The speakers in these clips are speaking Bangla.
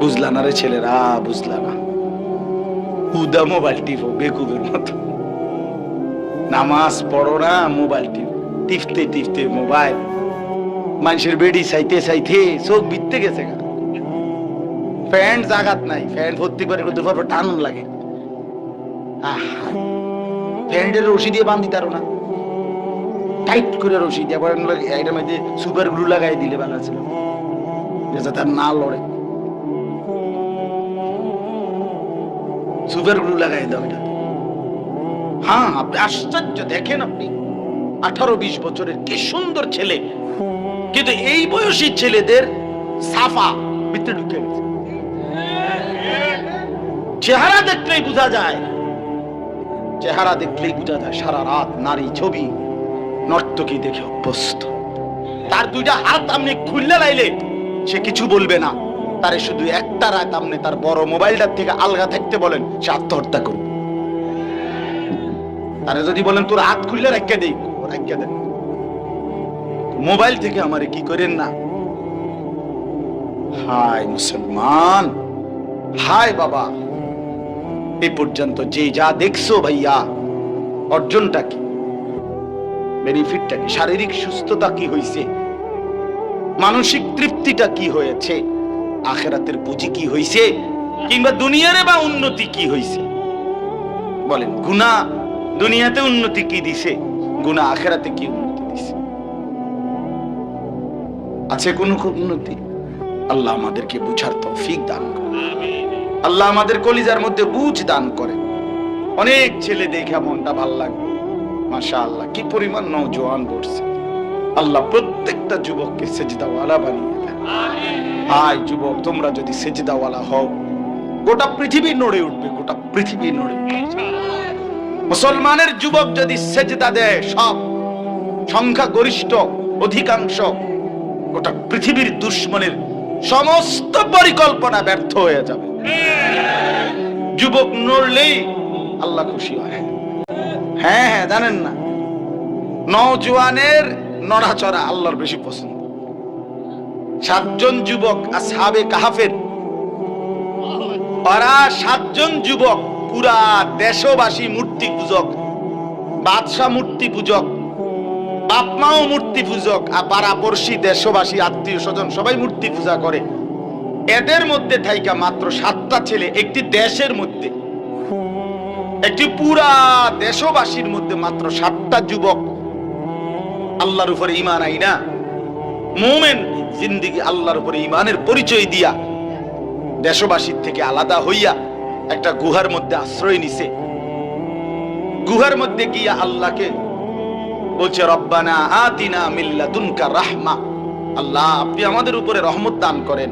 বুঝলা না রে ছেলেরা, বুঝলা না। হুদা মোবাইল টিপো, বেকুবের মতো। নামাজ পড়ো না, মোবাইল টিপ। টিপতে টিপতে মোবাইল। মানুষের বেডি চাইতে চাইতে চোখ বিত্তে গেছে প্যান্ট জাগাত নাই প্যান্ট ভর্তি করে করতে পারব টান লাগে। প্যান্টের রশি দিয়ে বান্ধি তারো না। টাইট করে রশি দিয়ে সুপার গ্লু লাগাই দিলে ভালো ছিল যাতে তার না লড়ে। সুপার গ্লু লাগাই দাও এটা। হ্যাঁ আপনি আশ্চর্য, দেখেন আপনি। আঠারো বিশ বছরের কি সুন্দর ছেলে। কিন্তু এই বয়সী ছেলেদের সাফা ভিতরে ঢুকে গেছে। চেহারা দেখলেই বোঝা যায়। চেহারা দেখলেই বোঝা যায়, সারা রাত নারী ছবি নর্তকী দেখে অভ্যস্ত। তার দুইটা হাত আপনি খুললে লাইলে সে কিছু বলবে না। তারে শুধু একটা রাত আপনি তার বড় মোবাইলটার থেকে আলগা থাকতে বলেন, সে আত্মহত্যা করবে। তারে যদি বলেন, তোর হাত খুললে রাখিয়া দেই রাখিয়া দেন। মোবাইল থেকে আমারে কি করেন না? হায় মুসলমান, হায় বাবা। এই পর্যন্ত যে যা দেখছ ভাইয়া, অর্জনটা কি? বেনিফিটটা কি? শারীরিক সুস্থতা কি হয়েছে মানসিক তৃপ্তিটা কি হয়েছে? আখেরাতের পুঁজি কি হয়েছে কিংবা দুনিয়ারে বা উন্নতি কি হয়েছে বলেন গুনা দুনিয়াতে উন্নতি কি দিছে? গুনা আখেরাতে কি উন্নতি দিছে? আছে কোন উন্নতি? আল্লাহ আমাদেরকে বুঝার তৌফিক দান করে আল্লাহ আমাদের কলিজার মধ্যে বুঝ দান করে অনেক ছেলে দেখে মনটা ভালো লাগবে মাশা আল্লাহ কি পরিমাণ নৌজওয়ান পড়ছে আল্লাহ প্রত্যেকটা যুবককে সেজদাওয়ালা বানিয়ে দেন। হাই যুবক, তোমরা যদি সেজদাওয়ালা হও, গোটা পৃথিবী নড়ে উঠবে, গোটা পৃথিবী নড়ে মুসলমানের যুবক যদি সেজদা দেয়, সব সংখ্যা গরিষ্ঠ, অধিকাংশ, গোটা পৃথিবীর দুশ্মনের সমস্ত পরিকল্পনা ব্যর্থ হয়ে যাবে। যুবক নড়লেই আল্লাহ খুশি হয়। হ্যাঁ হ্যাঁ জানেন না। নওজোয়ানের নড়াচড়া আল্লাহর বেশি পছন্দ। সাতজন যুবক আসহাবে কাহাফের। ওরা সাতজন যুবক পুরা দেশবাসী মূর্তি পূজক, বাদশাহ মূর্তি পূজক বাপ মাও মূর্তি পূজক, আর পাড়াপড়শি দেশবাসী, আত্মীয় স্বজন সবাই মূর্তি পূজা করে। এদের মধ্যে থাইকা মাত্র সাতটা ছেলে একটি দেশের মধ্যে। একটি পুরা দেশবাসীর মধ্যে মাত্র সাতটা যুবক আল্লাহর উপরে ইমান আইনা। মোমেন জিন্দিগি আল্লাহর উপরে ইমানের পরিচয় দিয়া দেশবাসীর থেকে আলাদা হইয়া একটা গুহার মধ্যে আশ্রয় নিছে। গুহার মধ্যে গিয়া আল্লাহকে বলছে, রব্বানা আতিনা মিল্লা দুনকা রাহমা। আল্লাহ, আপনি আমাদের উপরে রহমত দান করেন।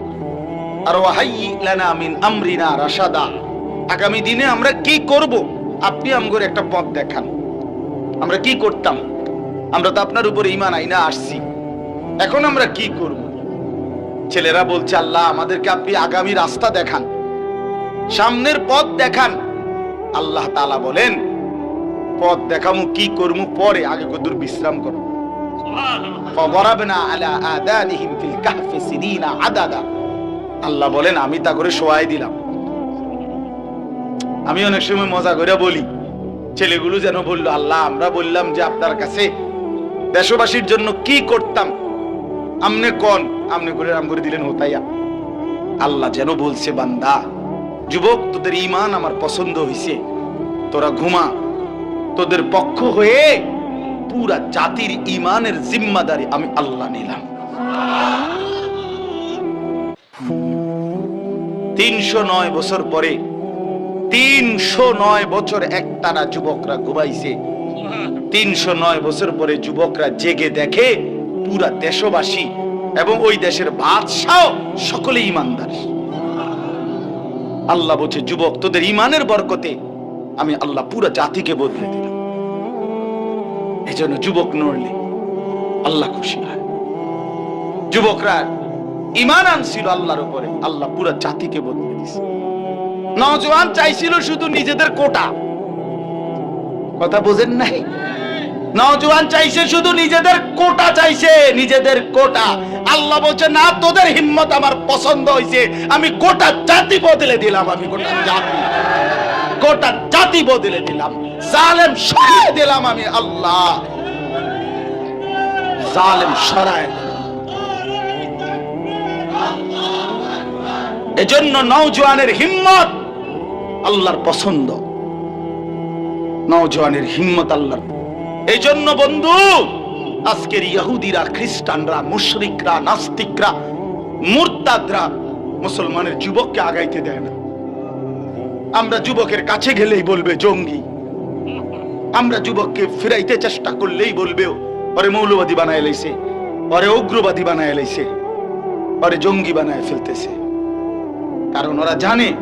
আর লানা মিন আমরিনা রাশাদা। আগামী দিনে আমরা কি করব? আপনি আমগর একটা পথ দেখান। আমরা কি করতাম? আমরা তো আপনার উপর ইমান আইনা আসছি। এখন আমরা কি করব? ছেলেরা বলছে আল্লাহ আমাদেরকে আপনি আগামী রাস্তা দেখান সামনের পথ দেখান। আল্লাহ তালা বলেন পথ দেখামু কি করমু পরে আগে কদুর বিশ্রাম করো। আল্লাহ বলেন আমি তা করে শোয়াই দিলাম। আমি অনেক সময় মজা করে বলি ছেলেগুলো যেন বলল আল্লাহ আমরা বললাম যে আপনার কাছে দেশবাসীর জন্য কি করতাম? আমনে কন? আমনে করে রাম করে দিলেন হোতাইয়া। আল্লাহ যেন বলছে, বান্দা, যুবক, তোদের ইমান আমার পছন্দ হইছে। তোরা ঘুমা। তোদের পক্ষ হয়ে পুরা জাতির ইমানের জিম্মাদারি আমি আল্লাহ নিলাম। তিনশো নয় বছর পরে, তিনশো নয় বছর একটানা যুবকরা ঘুমাইছে। তিনশো নয় বছর পরে যুবকরা জেগে দেখে পুরা দেশবাসী এবং ওই দেশের বাদশাহ সকলে ইমানদার। আল্লাহ বলছে, যুবক, তোদের ইমানের বরকতে আমি আল্লাহ পুরা জাতিকে বদলে দিলাম। এই জন্য যুবক নড়লে আল্লাহ খুশি হয়। যুবকরা ইমান আনছিল আল্লাহর উপরে, আল্লাহ পুরা জাতিকে বদলে দিছে। নজওয়ান চাইছিল শুধু নিজেদের কোটা কথা বোঝেন নাই? নওজোয়ান চাইছে শুধু নিজেদের কোটা চাইছে, নিজেদের কোটা। আল্লাহ বলছে, না, তোদের হিম্মত আমার পছন্দ হয়েছে আমি গোটা জাতি বদলে দিলাম, আমি গোটা জাতি। গোটা জাতি বদলে দিলাম। জালেম সরায় দিলাম আমি আল্লাহ। জালেম সরায় এজন্য নওজোয়ানের হিম্মত আল্লাহর পছন্দ। নওজোয়ানের হিম্মত আল্লাহর। এই জন্য বন্ধু, আজকের ইহুদিরা, খ্রিস্টানরা, মুশরিকরা, নাস্তিকরা, মুরতাদরা মুসলমানের যুবককে আগাইতে দেয় না। আমরা যুবকের কাছে গেলেই বলবে, জঙ্গি। আমরা যুবককে ফিরাইতে চেষ্টা করলেই বলবে, ওরে মৌলবাদী বানায় লাইছে, ওরে উগ্রবাদী বানায় লাইছে, ওরে জঙ্গি বানায় ফেলতেছে। কারণ ওরা জানে,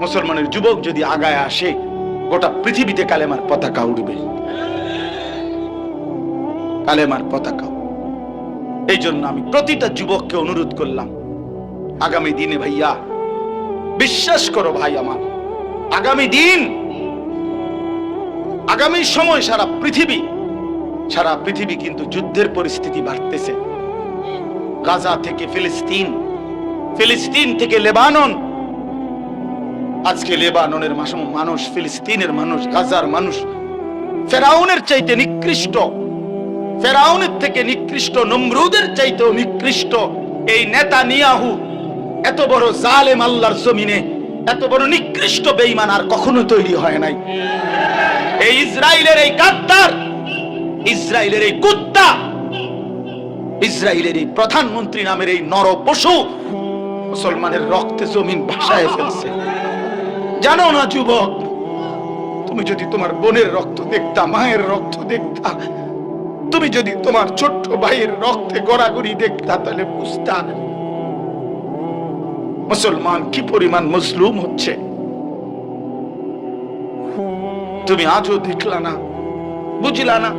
মুসলমানের যুবক যদি আগায় আসে গোটা পৃথিবীতে কালেমার পতাকা উড়বে। কালেমার পতাকা। এই জন্য আমি প্রতিটা যুবককে অনুরোধ করলাম, আগামী দিনে ভাইয়া, বিশ্বাস করো ভাই আমার, আগামী দিন, আগামী সময় সারা পৃথিবী সারা পৃথিবী কিন্তু যুদ্ধের পরিস্থিতি বাড়তেছে। গাজা থেকে ফিলিস্তিন ফিলিস্তিন থেকে লেবানন আজকে লেবাননের মানুষ, ফিলিস্তিনের মানুষ, গাজার মানুষ, ফেরাউনের চাইতে নিকৃষ্ট, ফেরাউনের থেকে নিকৃষ্ট, নমরুদের চাইতেও নিকৃষ্ট এই নেতা নিয়াহু এত বড় জালেম আল্লাহর জমিনে, এত বড় নিকৃষ্ট বেঈমান আর কখনো তৈরি হয় নাই। এই ইসরায়েলের এই গাদ্দার ইসরায়েলের এই কুত্তা ইসরায়েলের এই প্রধানমন্ত্রী নামের এই নর পশু মুসলমানের রক্তে জমিন ভাসায় ফেলছে। জানো না, যুবক, তুমি যদি তোমার বোনের রক্ত দেখতা, মায়ের রক্ত দেখতা, তুমি যদি তোমার ছোট্ট ভাইয়ের রক্তে গড়াগড়ি দেখতা, তাহলে বুঝতা মুসলমান কি পরিমাণ মজলুম হচ্ছে। তুমি আজও দেখলা না, বুঝলা না।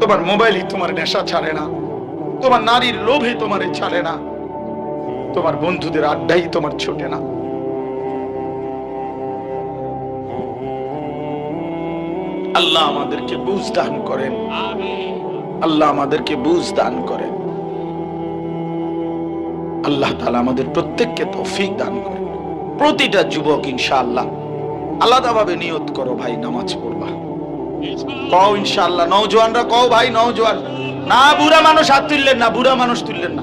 তোমার মোবাইলই তোমার নেশা ছাড়ে না, তোমার নারীর লোভে তোমার ছাড়ে না, তোমার বন্ধুদের আড্ডাই তোমার ছোটে না। আল্লাহ আমাদেরকে বুঝ দান করেন। আল্লাহ আমাদেরকে বুঝ দান করেন। আল্লাহ তাআলা আমাদের প্রত্যেককে তৌফিক দান করেন। প্রতিটা যুবক ইনশাআল্লাহ আলাদাভাবে নিয়ত করো ভাই, নামাজ পড়বা। কও ইনশাআল্লাহ, নওজোয়ানরা কও ভাই, নওজোয়ান। না বুড়া মানুষ হাত তুললেন না, বুড়া মানুষ তুললেন না।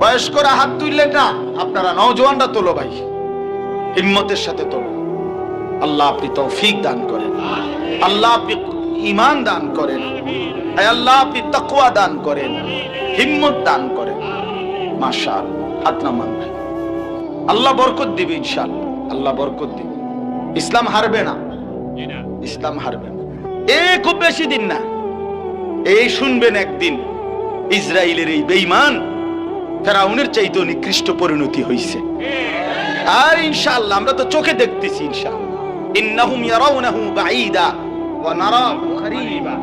বয়স্করা হাত তুললেন না, আপনারা নওজোয়ানরা তোলো ভাই। হিম্মতের সাথে তোলো। আল্লাহ আপনি তৌফিক দান করেন। আল্লাহ আপনি ইমান দান করেন। আল্লাহ আপনি তাকওয়া দান করেন, হিম্মত দান করেন। মাশাআল্লাহ, হাত নামান ভাই। আল্লাহ বরকত দিবে ইনশাআল্লাহ। আল্লাহ বরকত দিবে। ইসলাম হারবে না। ইসলাম হারবে না। এ খুব বেশি দিন না। এই শুনবেন একদিন ইসরায়েলের এই বেঈমান ফেরাউনের চাইতেও নিকৃষ্ট পরিণতি হয়েছে আর ইনশাল্লাহ আমরা তো চোখে দেখতেছি ইনশাআল্লাহ। ইন্নাহুম ইয়ারাউনাহু বাঈদা ওয়া নারাহু করিবা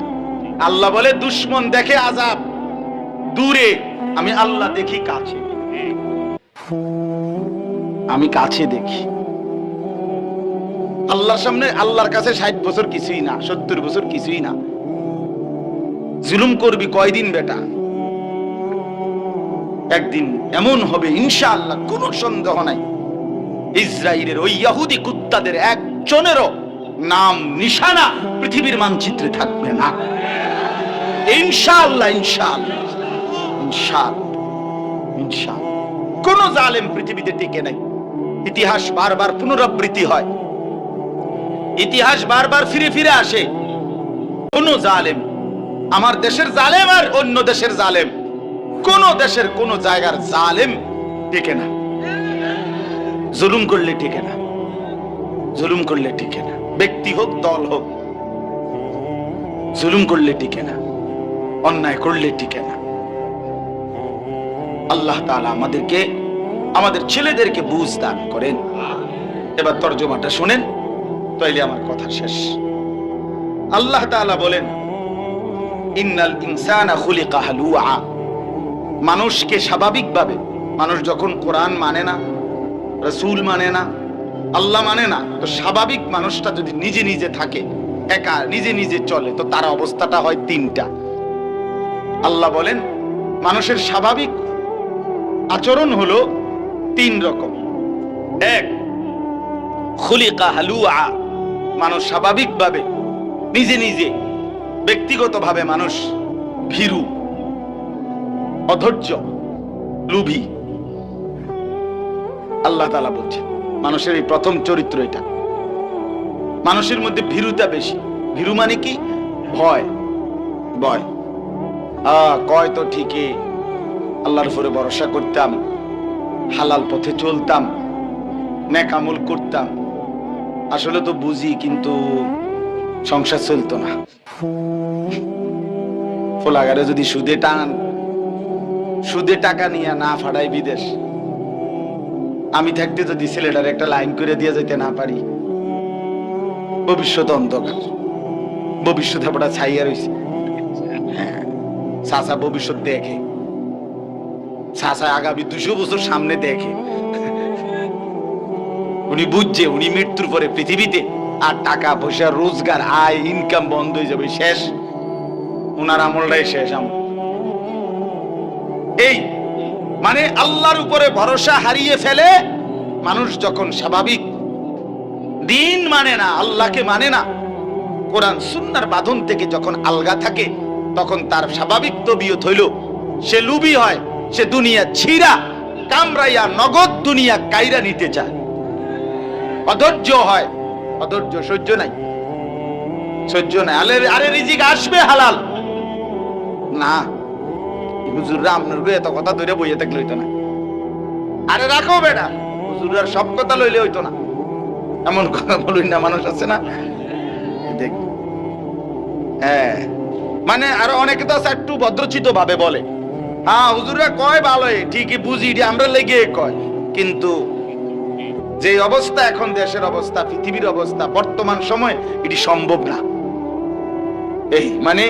আল্লাহ বলে, দুশমন দেখে আযাব। দূরে, আমি আল্লাহ দেখি, কাছে আমি কাছে দেখি। আল্লাহর সামনে আল্লাহর কাছে ষাট বছর কিছুই না, সত্তর বছর কিছুই না। জুলুম করবি কয়দিন বেটা? একদিন এমন হবে, ইনশাআল্লাহ, কোনো সন্দেহ নাই। ইসরায়েলের ওই ইয়াহুদি কুত্তাদের একজনেরও নাম, নিশানা পৃথিবীর মানচিত্রে থাকবে না। ইনশাআল্লাহ ইনশাআল্লাহ ইনশাআল্লাহ ইনশাআল্লাহ। কোন জালেম পৃথিবীতে টিকে নাই। ইতিহাস বারবার পুনরাবৃত্তি হয়। ইতিহাস বারবার ফিরে ফিরে আসে। কোন জালেম, আমার দেশের জালেম আর অন্য দেশের জালেম, কোন দেশের কোন জায়গার জালেম টিকে না। জুলুম করলে টিকে না। জুলুম করলে টিকে না। ব্যক্তি হোক, দল হোক, জুলুম করলে টিকে না। অন্যায় করলে টিকে না। আল্লাহ তাআলা আমাদেরকে, আমাদের ছেলেদেরকে বুঝ দান করেন। এবার তর্জমাটা শুনেন, তাইলে আমার কথা শেষ। আল্লাহ তাআলা বলেন, ইন্নাল ইনসানা খুলিকা হালুআ মানুষকে স্বাভাবিকভাবে, মানুষ যখন কোরআন মানে না রসুল মানে না, আল্লাহ মানে না, তো স্বাভাবিক মানুষটা যদি নিজে নিজে থাকে, একা, নিজে নিজে চলে, তো তার অবস্থাটা হয় তিনটা। আল্লাহ বলেন, মানুষের স্বাভাবিক আচরণ হলো তিন রকম। এক, খুলিকা হালুয়া। মানুষ স্বাভাবিকভাবে, নিজে নিজে, ব্যক্তিগতভাবে মানুষ ভীরু, অধৈর্য, লুভি। আল্লাহ তালা বলছেন, মানুষের এই প্রথম চরিত্র এটা। মানুষের মধ্যে ভীরুতা বেশি। ভীরু মানে কি? ভয়। ভয়। আহ কয় তো ঠিকই। আল্লাহর উপরে ভরসা করতাম, হালাল পথে চলতাম নেকামল করতাম। আসলে তো বুঝি, কিন্তু সংসার চলতো না। ফোলাগারে যদি সুদে টান, সুদে টাকা নিয়ে না ফাড়াই বিদেশ আমি থাকতে যদি ছেলেটার একটা লাইন করে দিয়ে যেতে না পারি, ভবিষ্যৎ অন্ধকার। ভবিষ্যৎ আপনার ছাইয়া রয়েছে চাচা ভবিষ্যৎ দেখে। চাচা আগামী দুশো বছর সামনে দেখে। উনি বুঝছে, উনি মৃত্যুর পরে পৃথিবীতে আর টাকা পয়সা, রোজগার, আয় ইনকাম বন্ধ হয়ে যাবে, শেষ। উনার আমলটাই শেষ আমল। এই মানে আল্লাহর উপরে ভরসা হারিয়ে ফেলে মানুষ যখন স্বাভাবিক, দিন মানে না, আল্লাহকে মানে না, কোরআন সুন্নার বাঁধন থেকে যখন আলগা থাকে, তখন তার স্বাভাবিক তবিয়ত হইল, সে লুবি হয়, সে দুনিয়া ছিঁড়া, কামরাইয়া নগদ দুনিয়া কাইরা নিতে চায়। অধৈর্য হয়, অধৈর্য সহ্য নাই। সহ্য নাই। আরে আরে রিজিক আসবে হালাল। না। হুজুররা আপনার এত কথা ধরে বইয়ে থাকলে হইতো না। আরে রাখো বেটা, হুজুররা সব কথা লইলে হইতো না। এমন কথা না, মানুষ আছে না? দেখ হ্যাঁ মানে আরও অনেকে তো একটু ভদ্রচিত ভাবে বলে। হ্যাঁ হুজুররা কয় ভালোই ঠিকই বুঝি আমরা লেগে কয়। কিন্তু যে অবস্থা এখন, দেশের অবস্থা, পৃথিবীর অবস্থা, বর্তমান সময়, এটি সম্ভব না। এই মানে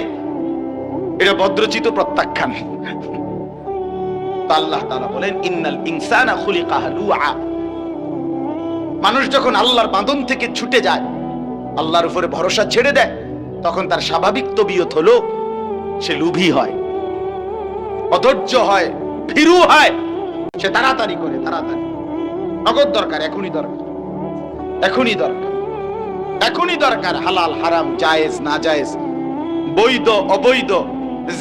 এটা ভদ্রচিত প্রত্যাখ্যান। আল্লাহ তাআলা বলেন, ইন্নাল ইনসানা খুলিকা হালুআ মানুষ যখন আল্লাহর বাঁধন থেকে ছুটে যায়, আল্লাহর উপরে ভরসা ছেড়ে দেয়, তখন তার স্বাভাবিক তবিয়ত হলো, সে লুভি হয়, অধৈর্য হয়, ভীরু হয়। সে তাড়াতাড়ি করে, তাড়াতাড়ি। নগদ দরকার, এখনই দরকার। এখনই দরকার। এখনই দরকার, হালাল, হারাম, জায়েজ না জায়েজ বৈধ, অবৈধ।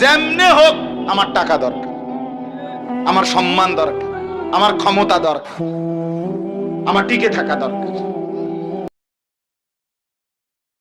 যেমনে হোক আমার টাকা দরকার, আমার সম্মান দরকার, আমার ক্ষমতা দরকার, আমার টিকে থাকা দরকার।